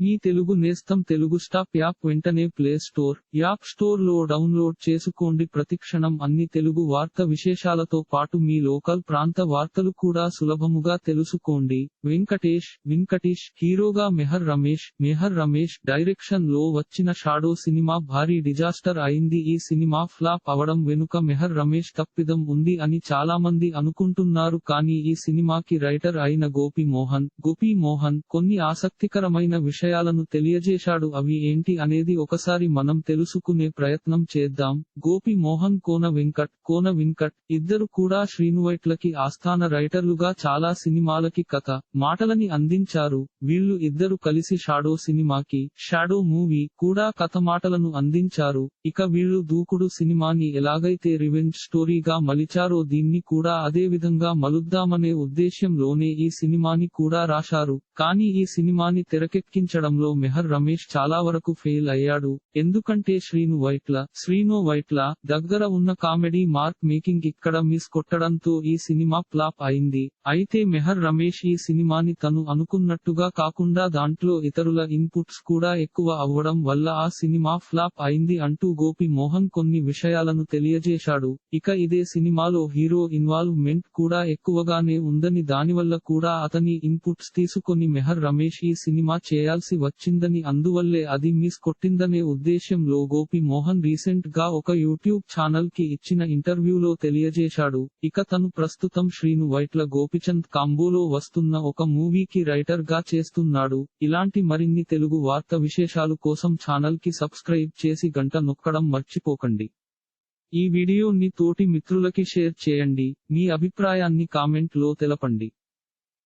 మీ తెలుగు నేస్తం Telugu stop app వెంటనే play store app స్టోర్లో డౌన్లోడ్ చేసుకోండి. ప్రతిక్షణం అన్ని తెలుగు వార్త విశేషాలతో పాటు మీ లోకల్ ప్రాంత వార్తలు కూడా సులభముగా తెలుసుకోండి. వెంకటేష్ వెంకటేష్ హీరోగా మెహర్ రమేష్ మెహర్ రమేష్ డైరెక్షన్లో వచ్చిన షాడో సినిమా భారీ డిజాస్టర్ అయింది. ఈ సినిమా ఫ్లాప్ అవడం వెనుక మెహర్ రమేష్ తప్పిదం ఉంది అని చాలా మంది అనుకుంటున్నారు. కానీ ఈ సినిమాకి రైటర్ అయిన గోపి మోహన్ గోపి మోహన్ కొన్ని ఆసక్తికరమైన విషయాలను తెలియజేశాడు. అవి ఏంటి అనేది ఒకసారి మనం తెలుసుకునే ప్రయత్నం చేద్దాం. గోపి మోహన్ కోన వెంకట్ కోన వెంకట్ ఇద్దరు కూడా శ్రీనువైట్లకి ఆస్థాన రైటర్లుగా చాలా సినిమాలకి కథ మాటలని అందించారు. వీళ్ళు ఇద్దరు కలిసి షాడో సినిమాకి షాడో మూవీ కూడా కథ మాటలను అందించారు. ఇక వీళ్ళు దూకుడు సినిమాని ఎలాగైతే రివెంజ్ స్టోరీగా మలిచారో దీన్ని కూడా అదే విధంగా మలుద్దామనే ఉద్దేశ్యంలోనే ఈ సినిమాని కూడా రాశారు. కానీ ఈ సినిమాని తెరకెక్కించడంలో మెహర్ రమేష్ చాలా వరకు ఫెయిల్ అయ్యాడు. ఎందుకంటే శ్రీను వైట్ల శ్రీను వైట్ల దగ్గర ఉన్న కామెడీ మార్క్ మేకింగ్ ఇక్కడ మిస్ కొట్టడంతో ఈ సినిమా ఫ్లాప్ అయింది. అయితే మెహర్ రమేష్ ఈ సినిమాని తను అనుకున్నట్టుగా కాకుండా దాంట్లో ఇతరుల ఇన్పుట్స్ కూడా ఎక్కువ అవ్వడం వల్ల ఆ సినిమా ఫ్లాప్ అయింది అంటూ గోపి మోహన్ కొన్ని విషయాలను తెలియజేశాడు. ఇక ఇదే సినిమాలో హీరో ఇన్వాల్వ్మెంట్ కూడా ఎక్కువగానే ఉందని దానివల్ల కూడా అతని ఇన్పుట్స్ తీసుకొని మెహర్ రమేష్ ఈ సినిమా చేయాల్సి వచ్చిందని అందువల్లే అది మిస్ కొట్టిందనే ఉద్దేశ్యంలో గోపి మోహన్ రీసెంట్గా ఒక యూట్యూబ్ ఛానల్కి ఇచ్చిన ఇంటర్వ్యూలో తెలియజేశాడు. ఇక తను ప్రస్తుతం శ్రీను వైట్ల గోపిచంద్ కాంబోలో వస్తున్న ఒక మూవీకి రైటర్గా చేస్తున్నాడు. ఇలాంటి మరిన్ని తెలుగు వార్త విశేషాలు కోసం ఛానల్కి సబ్స్క్రైబ్ చేసి గంట నొక్కడం మర్చిపోకండి. ఈ వీడియోని తోటి మిత్రులకి షేర్ చేయండి. మీ అభిప్రాయాన్ని కామెంట్లో తెలపండి.